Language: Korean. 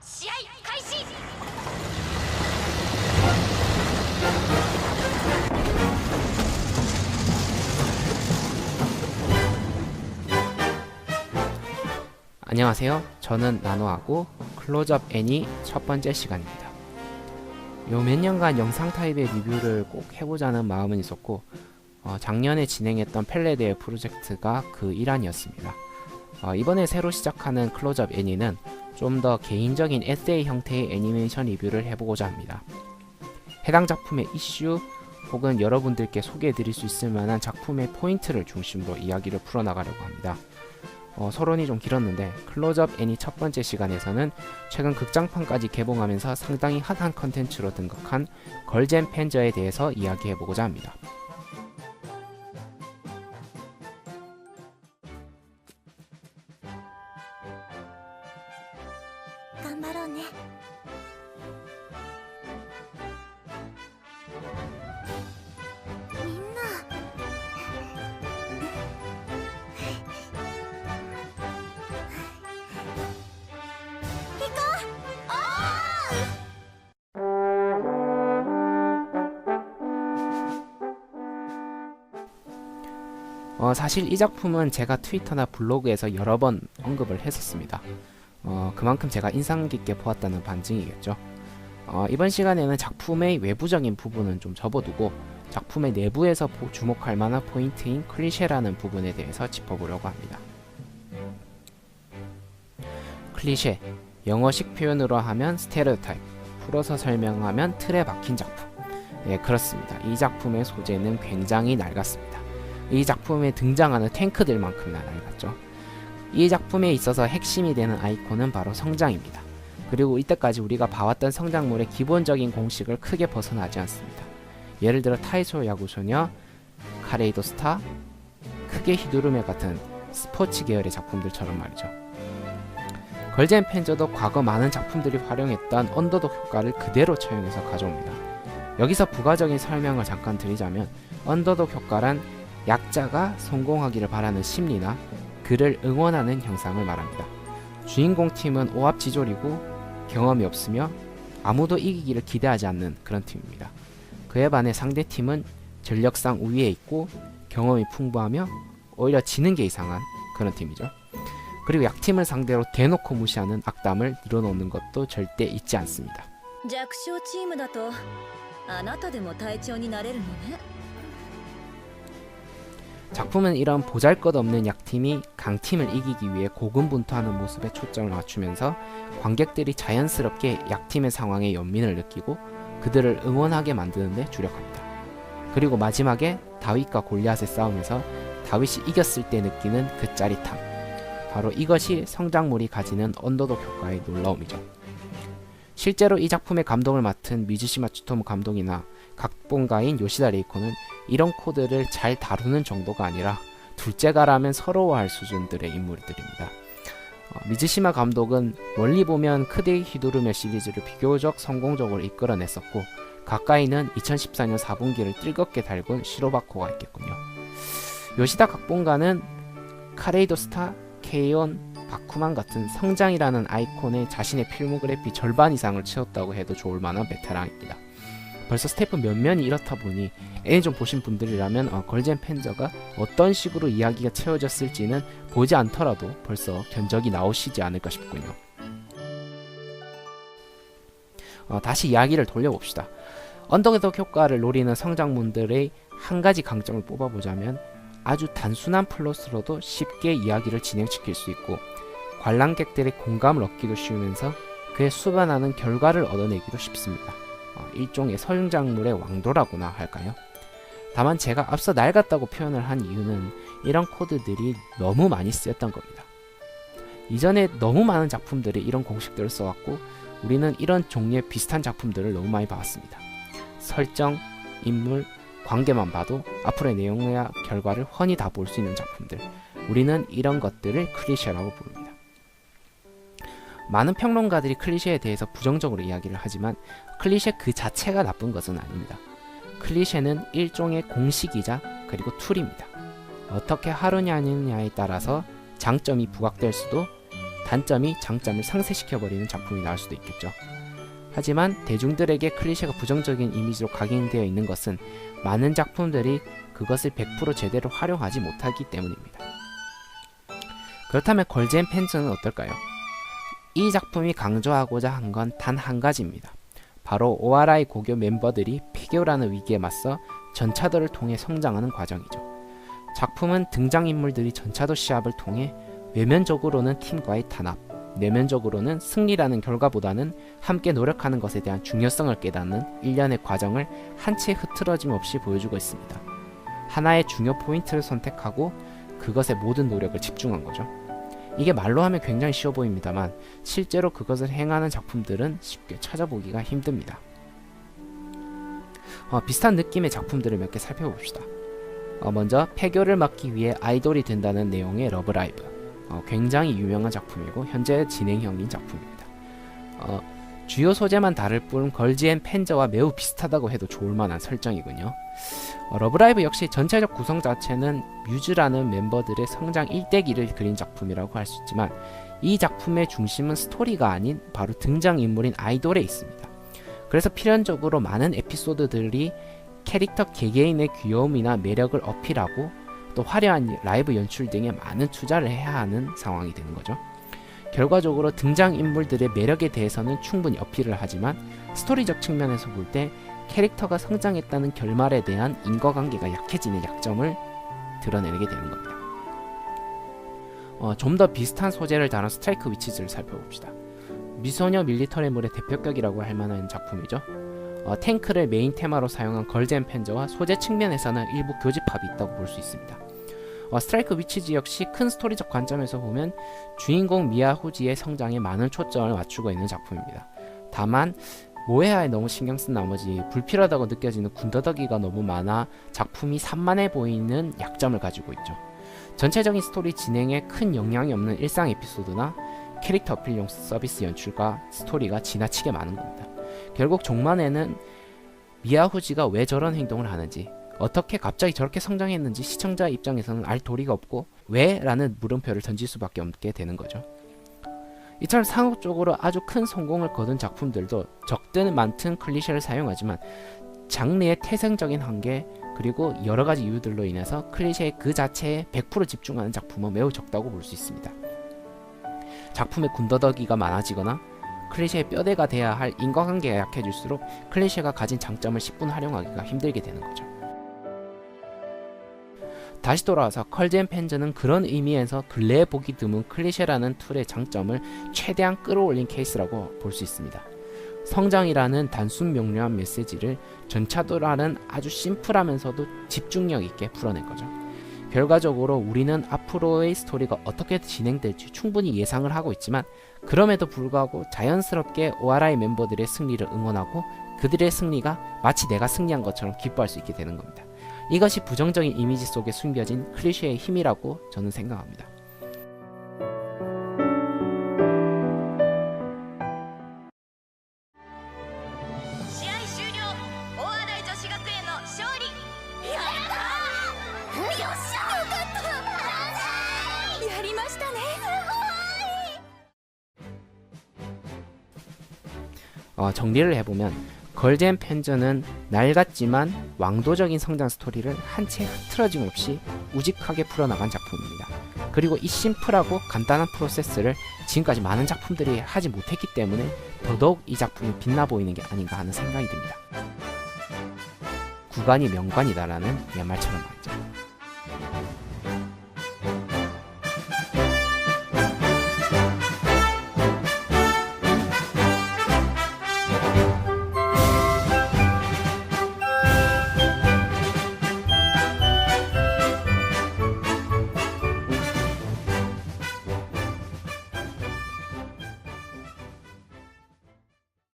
試合開始 안녕하세요. 저는 나노하고 클로즈업 애니 첫 번째 시간입니다. 요 몇 년간 영상 타입의 리뷰를 꼭 해보자는 마음은 있었고 어, 작년에 진행했던 펠레데의 프로젝트가 그 일환이었습니다. 어, 이번에 새로 시작하는 클로즈업 애니는 좀 더 개인적인 에세이 형태의 애니메이션 리뷰를 해보고자 합니다. 해당 작품의 이슈 혹은 여러분들께 소개해드릴 수 있을 만한 작품의 포인트를 중심으로 이야기를 풀어나가려고 합니다. 어, 서론이 좀 길었는데 클로즈업 애니 첫 번째 시간에서는 최근 극장판까지 개봉하면서 상당히 핫한 컨텐츠로 등극한 걸젠 팬저에 대해서 이야기해보고자 합니다. 어, 사실 이 작품은 제가 트위터나 블로그에서 여러 번 언급을 했었습니다. 어, 그만큼 제가 인상 깊게 보았다는 반증이겠죠. 어, 이번 시간에는 작품의 외부적인 부분은 좀 접어두고 작품의 내부에서 보- 주목할 만한 포인트인 클리셰라는 부분에 대해서 짚어보려고 합니다. 클리셰, 영어식 표현으로 하면 스테레오타입, 풀어서 설명하면 틀에 박힌 작품. 예, 그렇습니다. 이 작품의 소재는 굉장히 낡았습니다. 이 작품에 등장하는 탱크들만큼이나 낡았죠. 이 작품에 있어서 핵심이 되는 아이콘은 바로 성장입니다. 그리고 이때까지 우리가 봐왔던 성장물의 기본적인 공식을 크게 벗어나지 않습니다. 예를 들어 타이소 야구소녀, 카레이도 스타, 크게 히두르메 같은 스포츠 계열의 작품들처럼 말이죠. 걸젠 팬저도 과거 많은 작품들이 활용했던 언더독 효과를 그대로 처용해서 가져옵니다. 여기서 부가적인 설명을 잠깐 드리자면 언더독 효과란 약자가 성공하기를 바라는 심리나 그를 응원하는 형상을 말합니다. 주인공 팀은 오합지졸이고 경험이 없으며 아무도 이기기를 기대하지 않는 그런 팀입니다. 그에 반해 상대 팀은 전력상 우위에 있고 경험이 풍부하며 오히려 지는 게 이상한 그런 팀이죠. 그리고 약팀을 상대로 대놓고 무시하는 악담을 늘어놓는 것도 절대 잊지 않습니다. 작품은 이런 보잘것없는 약팀이 강팀을 이기기 위해 고군분투하는 모습에 초점을 맞추면서 관객들이 자연스럽게 약팀의 상황에 연민을 느끼고 그들을 응원하게 만드는 데 주력합니다. 그리고 마지막에 다윗과 골리앗의 싸움에서 다윗이 이겼을 때 느끼는 그 짜릿함. 바로 이것이 성장물이 가지는 언더독 효과의 놀라움이죠. 실제로 이 작품의 감독을 맡은 미즈시마 추토무 감독이나 각본가인 요시다 레이코는 이런 코드를 잘 다루는 정도가 아니라 둘째가라면 서러워할 수준들의 인물들입니다. 어, 미즈시마 감독은 멀리 보면 크데이 히도르메 시리즈를 비교적 성공적으로 이끌어냈었고 가까이는 2014년 4분기를 뜨겁게 달군 시로바코가 있겠군요. 요시다 각본가는 카레이도 스타, 케이온, 바쿠만 같은 성장이라는 아이콘에 자신의 필모그래피 절반 이상을 채웠다고 해도 좋을 만한 베테랑입니다. 벌써 스태프 몇 면이 이렇다 보니 애니 좀 보신 분들이라면 어, 걸젠 팬저가 어떤 식으로 이야기가 채워졌을지는 보지 않더라도 벌써 견적이 나오시지 않을까 싶군요. 어, 다시 이야기를 돌려봅시다. 언더독 효과를 노리는 성장문들의 한 가지 강점을 뽑아보자면 아주 단순한 플롯으로도 쉽게 이야기를 진행시킬 수 있고 관람객들의 공감을 얻기도 쉬우면서 그에 수반하는 결과를 얻어내기도 쉽습니다. 어, 일종의 성장물의 왕도라고나 할까요? 다만 제가 앞서 낡았다고 표현을 한 이유는 이런 코드들이 너무 많이 쓰였던 겁니다. 이전에 너무 많은 작품들이 이런 공식들을 써왔고 우리는 이런 종류의 비슷한 작품들을 너무 많이 봐왔습니다. 설정, 인물, 관계만 봐도 앞으로의 내용과 결과를 훤히 다 볼 수 있는 작품들. 우리는 이런 것들을 클리셰라고 부릅니다. 많은 평론가들이 클리셰에 대해서 부정적으로 이야기를 하지만 클리셰 그 자체가 나쁜 것은 아닙니다. 클리셰는 일종의 공식이자 그리고 툴입니다. 어떻게 하느냐에 따라서 장점이 부각될 수도 단점이 장점을 상쇄시켜버리는 작품이 나올 수도 있겠죠. 하지만 대중들에게 클리셰가 부정적인 이미지로 각인되어 있는 것은 많은 작품들이 그것을 100% 제대로 활용하지 못하기 때문입니다. 그렇다면 걸즈앤 팬츠는 어떨까요? 이 작품이 강조하고자 한 건 단 한 가지입니다. 바로 ORI 고교 멤버들이 피규어라는 위기에 맞서 전차도를 통해 성장하는 과정이죠. 작품은 등장인물들이 전차도 시합을 통해 외면적으로는 팀과의 단합, 내면적으로는 승리라는 결과보다는 함께 노력하는 것에 대한 중요성을 깨닫는 일련의 과정을 한채 흐트러짐 없이 보여주고 있습니다. 하나의 중요 포인트를 선택하고 그것에 모든 노력을 집중한 거죠. 이게 말로 하면 굉장히 쉬워 보입니다만 실제로 그것을 행하는 작품들은 쉽게 찾아보기가 힘듭니다. 어, 비슷한 느낌의 작품들을 몇 개 살펴봅시다. 어, 먼저 폐교를 막기 위해 아이돌이 된다는 내용의 러브라이브. 어, 굉장히 유명한 작품이고 현재 진행형인 작품입니다. 어, 주요 소재만 다를 뿐 걸지앤 팬저와 매우 비슷하다고 해도 좋을 만한 설정이군요. 어, 러브라이브 역시 전체적 구성 자체는 뮤즈라는 멤버들의 성장 일대기를 그린 작품이라고 할 수 있지만 이 작품의 중심은 스토리가 아닌 바로 등장인물인 아이돌에 있습니다. 그래서 필연적으로 많은 에피소드들이 캐릭터 개개인의 귀여움이나 매력을 어필하고 또 화려한 라이브 연출 등에 많은 투자를 해야 하는 상황이 되는 거죠. 결과적으로 등장인물들의 매력에 대해서는 충분히 어필을 하지만 스토리적 측면에서 볼 때 캐릭터가 성장했다는 결말에 대한 인과관계가 약해지는 약점을 드러내게 되는 겁니다. 어, 좀 더 비슷한 소재를 다룬 스트라이크 위치즈를 살펴봅시다. 미소녀 밀리터리물의 대표격이라고 할 만한 작품이죠. 어, 탱크를 메인 테마로 사용한 걸젠 팬저와 소재 측면에서는 일부 교집합이 있다고 볼 수 있습니다. 어, 스트라이크 위치즈 역시 큰 스토리적 관점에서 보면 주인공 미야 후지의 성장에 많은 초점을 맞추고 있는 작품입니다. 다만 모해하에 너무 신경 쓴 나머지 불필요하다고 느껴지는 군더더기가 너무 많아 작품이 산만해 보이는 약점을 가지고 있죠. 전체적인 스토리 진행에 큰 영향이 없는 일상 에피소드나 캐릭터 어필용 서비스 연출과 스토리가 지나치게 많은 겁니다. 결국 종만에는 미야후지가 왜 저런 행동을 하는지 어떻게 갑자기 저렇게 성장했는지 시청자 입장에서는 알 도리가 없고 왜? 라는 물음표를 던질 수밖에 없게 되는 거죠. 이처럼 상업적으로 아주 큰 성공을 거둔 작품들도 적든 많든 클리셰를 사용하지만 장르의 태생적인 한계 그리고 여러 가지 이유들로 인해서 클리셰 그 자체에 100% 집중하는 작품은 매우 적다고 볼 수 있습니다. 작품의 군더더기가 많아지거나 클리셰의 뼈대가 돼야 할 인과관계가 약해질수록 클리셰가 가진 장점을 10분 활용하기가 힘들게 되는 거죠. 다시 돌아와서 컬젠 팬즈는 그런 의미에서 근래에 보기 드문 클리셰라는 툴의 장점을 최대한 끌어올린 케이스라고 볼 수 있습니다. 성장이라는 단순 명료한 메시지를 전차도라는 아주 심플하면서도 집중력 있게 풀어낸 거죠. 결과적으로 우리는 앞으로의 스토리가 어떻게 진행될지 충분히 예상을 하고 있지만 그럼에도 불구하고 자연스럽게 ORI 멤버들의 승리를 응원하고 그들의 승리가 마치 내가 승리한 것처럼 기뻐할 수 있게 되는 겁니다. 이것이 부정적인 이미지 속에 숨겨진 클리셰의 힘이라고 저는 생각합니다. 정리를 해보면 걸젠 팬저는 낡았지만 왕도적인 성장 스토리를 한 채 흐트러짐 없이 우직하게 풀어나간 작품입니다. 그리고 이 심플하고 간단한 프로세스를 지금까지 많은 작품들이 하지 못했기 때문에 더더욱 이 작품이 빛나 보이는 게 아닌가 하는 생각이 듭니다. 구간이 명관이다라는 옛말처럼 말이죠.